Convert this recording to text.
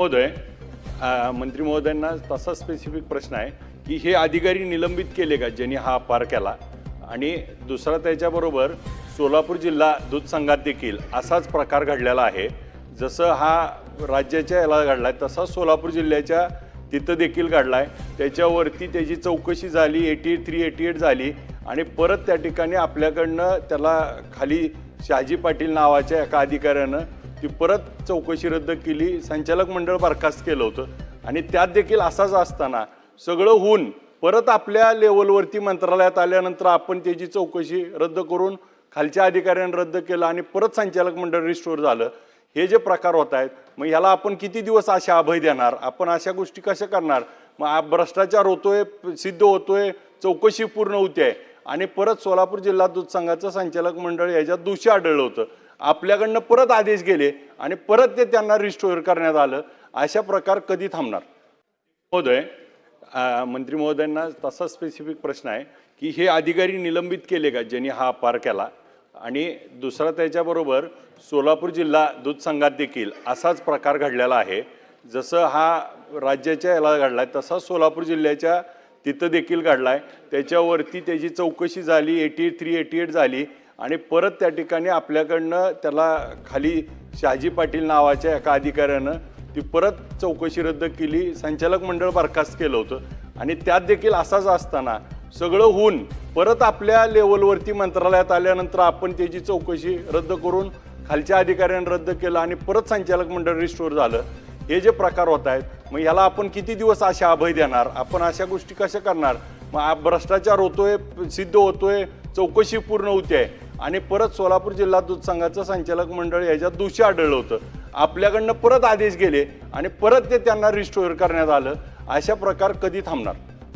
महोदय मंत्री महोदयांना तसा स्पेसिफिक प्रश्न आहे की हे अधिकारी निलंबित केले का ज्यांनी हा अपार केला? आणि दुसरा त्याच्याबरोबर सोलापूर जिल्हा दूध संघात देखील असाच प्रकार घडलेला आहे. जसं हा राज्याच्या याला घडला आहे तसा सोलापूर जिल्ह्याच्या तिथं देखील घडला आहे त्याच्यावरती त्याची चौकशी झाली eighty eight three eighty eight झाली आणि परत त्या ठिकाणी आपल्याकडनं त्याला खाली शहाजी पाटील नावाच्या एका अधिकाऱ्यानं ती परत चौकशी रद्द केली संचालक मंडळ बरखास्त केलं होतं. आणि त्यात देखील असाच असताना सगळं होऊन परत आपल्या लेवलवरती मंत्रालयात आल्यानंतर आपण त्याची चौकशी रद्द करून खालच्या अधिकाऱ्यांनी रद्द केलं आणि परत संचालक मंडळ रिस्टोर झालं. हे जे प्रकार होत आहेत मग ह्याला आपण किती दिवस अशा अभय देणार? आपण अशा गोष्टी कशा करणार? मग भ्रष्टाचार होतोय सिद्ध होतोय चौकशी पूर्ण होते आणि परत सोलापूर जिल्हा दूध संघाचं संचालक मंडळ याच्यात दोषी आढळलं होतं. आपल्याकडनं परत आदेश गेले आणि परत ते त्यांना रिस्टोअर करण्यात आलं अशा प्रकार कधी थांबणार? महोदय मंत्री महोदयांना तसा स्पेसिफिक प्रश्न आहे की हे अधिकारी निलंबित केले का ज्यांनी हा अपार केला? आणि दुसरा त्याच्याबरोबर सोलापूर जिल्हा दूध संघात देखील असाच प्रकार घडलेला आहे. जसं हा राज्याच्या याला घडला आहे तसा सोलापूर जिल्ह्याच्या तिथं देखील घडला आहे त्याच्यावरती त्याची चौकशी झाली एटी थ्री एटी एट झाली. आणि परत त्या ठिकाणी आपल्याकडनं त्याला खाली शहाजी पाटील नावाच्या एका अधिकाऱ्यानं ती परत चौकशी रद्द केली संचालक मंडळ बरखास्त केलं होतं. आणि त्यात देखील असाच असताना सगळं होऊन परत आपल्या लेवलवरती मंत्रालयात आल्यानंतर आपण त्याची चौकशी रद्द करून खालच्या अधिकाऱ्यांनी रद्द केलं आणि परत संचालक मंडळ रिस्टोर झालं. हे जे प्रकार होत आहेत मग ह्याला आपण किती दिवस अशा अभय देणार? आपण अशा गोष्टी कशा करणार? मग भ्रष्टाचार होतोय सिद्ध होतोय चौकशी पूर्ण होते आणि परत सोलापूर जिल्हा दूध संघाचं संचालक मंडळ याच्यात दोषी आढळलं होतं. आपल्याकडनं परत आदेश गेले आणि परत ते त्यांना रिस्टोअर करण्यात आलं. अशा प्रकार कधी थांबणार?